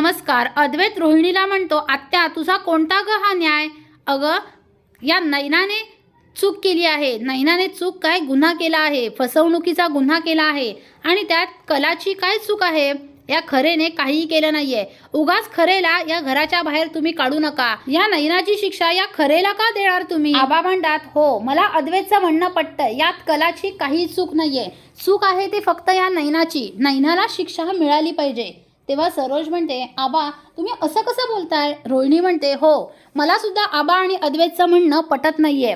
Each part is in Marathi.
नमस्कार अद्वैत रोहिणीला म्हणतो आत्या तुझा कोणता ग हा न्याय? अगं या नैनाने चूक केली आहे. नैनाने चूक काय गुन्हा केला आहे? फसवणुकीचा गुन्हा केला आहे. आणि त्यात कलाची काय चूक आहे? या खरेने काहीही केलं नाहीये. उगाच खरेला या घराच्या बाहेर तुम्ही काढू नका. या नैनाची शिक्षा या खरेला का देणार तुम्ही? आबा म्हणतात हो मला अद्वैतचं म्हणणं पटतं यात कलाची काही चूक नाहीये. चूक आहे ती फक्त या नैनाची. नैनाला शिक्षा मिळाली पाहिजे. तेव्हा सरोज म्हणते आबा तुम्ही असं कसं बोलताय? रोहिणी म्हणते हो मला सुद्धा आबा आणि अद्वैतचं म्हणणं पटत नाही आहे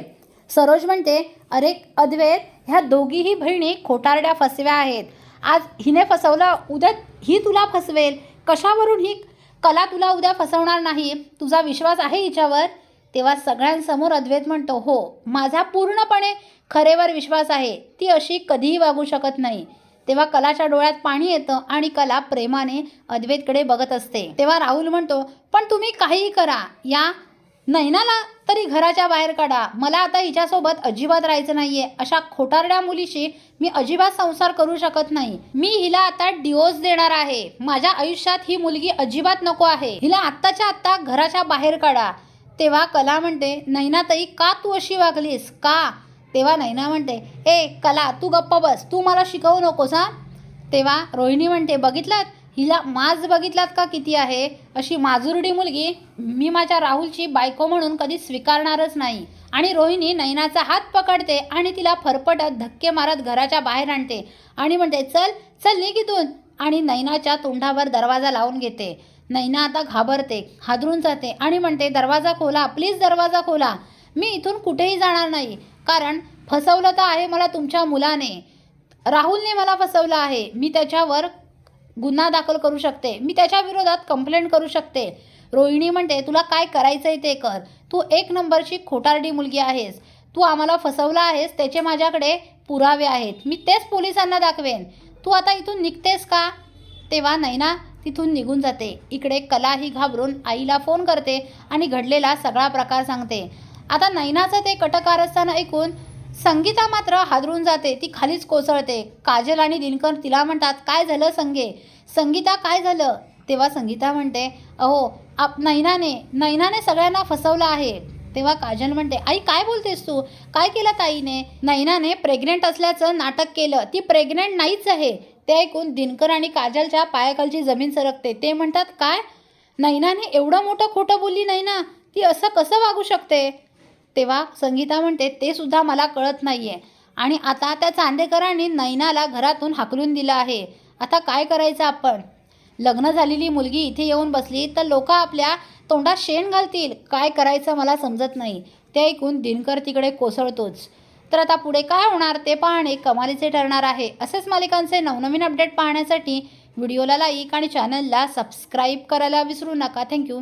सरोज म्हणते अरे अद्वैत ह्या दोघीही बहिणी खोटारड्या फसव्या आहेत. आज हिने फसवलं उद्या ही तुला फसवेल. कशावरून ही कला तुला उद्या फसवणार नाही? तुझा विश्वास आहे हिच्यावर? तेव्हा सगळ्यांसमोर अद्वैत म्हणतो हो माझा पूर्णपणे खरेवर विश्वास आहे. ती अशी कधीही वागू शकत नाही. तेव्हा कलाच्या डोळ्यात पाणी येतं आणि कला प्रेमाने अद्वैतकडे बघत असते. तेव्हा राहुल म्हणतो पण तुम्ही काहीही करा. या नैनाला तरी घराच्या बाहेर काढा. मला आता हिच्यासोबत अजिबात राहायचं नाहीये. अशा खोटारड्या मुलीशी मी अजिबात संसार करू शकत नाही. मी हिला आता डिओस देणार आहे. माझ्या आयुष्यात ही मुलगी अजिबात नको आहे. हिला आत्ताच्या आत्ता घराच्या बाहेर काढा. तेव्हा कला म्हणते नैनाताई का तू अशी वागलीस? का? तेव्हा नैना म्हणते ए कला तू गप्प बस तू मला शिकवू नकोस हां. तेव्हा रोहिणी म्हणते बघितलात? हिला माज बघितलात का किती आहे? अशी माजुरडी मुलगी मी माझ्या राहुलची बायको म्हणून कधी स्वीकारणारच नाही. आणि रोहिणी नैनाचा हात पकडते आणि तिला फरफटत धक्के मारत घराच्या बाहेर आणते. आणि म्हणते चल चल निघितून इथून. आणि नैनाच्या तोंडावर दरवाजा लावून घेते. नैना आता घाबरते हादरून जाते आणि म्हणते दरवाजा खोला प्लीज दरवाजा खोला. मी इथून कुठेही जाणार नाही. कारण फसवलं तर आहे मला तुमच्या मुलाने. राहुलने मला फसवलं आहे. मी त्याच्यावर गुन्हा दाखल करू शकते. मी त्याच्या विरोधात कंप्लेंट करू शकते. रोहिणी म्हणते तुला काय करायचं आहे ते कर. तू एक नंबरची खोटारडी मुलगी आहेस. तू आम्हाला फसवलं आहेस त्याचे माझ्याकडे पुरावे आहेत. मी तेच पोलिसांना दाखवेन. तू आता इथून निघतेस का? तेव्हा नैना तिथून निघून जाते. इकडे कला ही घाबरून आईला फोन करते आणि घडलेला सगळा प्रकार सांगते. आता नैनाचं ते कटकारस्थान ऐकून संगीता मात्र हादरून जाते. ती खालीच कोसळते. काजल आणि दिनकर तिला म्हणतात काय झालं संगे? संगीता काय झालं? तेव्हा संगीता म्हणते अहो आप नैनाने नैनाने सगळ्यांना फसवलं आहे. तेव्हा काजल म्हणते आई काय बोलतेस तू? काय केलं ताईने? नैनाने प्रेग्नेंट असल्याचं नाटक केलं. ती प्रेग्नेंट नाहीच आहे. ते ऐकून दिनकर आणि काजलच्या पायाखालची जमीन सरकते. ते म्हणतात काय? नैनाने एवढं मोठं खोटं बोलली नाही ना ती असं कसं वागू शकते? तेव्हा संगीता म्हणते ते सुद्धा मला कळत नाही आहे आणि आता त्या चांदेकरांनी नैनाला घरातून हाकलून दिलं आहे. आता काय करायचं आपण? लग्न झालेली मुलगी इथे येऊन बसली तर लोक आपल्या तोंडात शेण घालतील. काय करायचं मला समजत नाही. ते ऐकून दिनकर तिकडे कोसळतोच. तर आता पुढे काय होणार? ते पाहणे कमालीचे ठरणार आहे. असेच मालिकांचे नवनवीन अपडेट पाहण्यासाठी व्हिडिओला लाईक आणि चॅनलला सबस्क्राईब करायला विसरू नका. थँक्यू.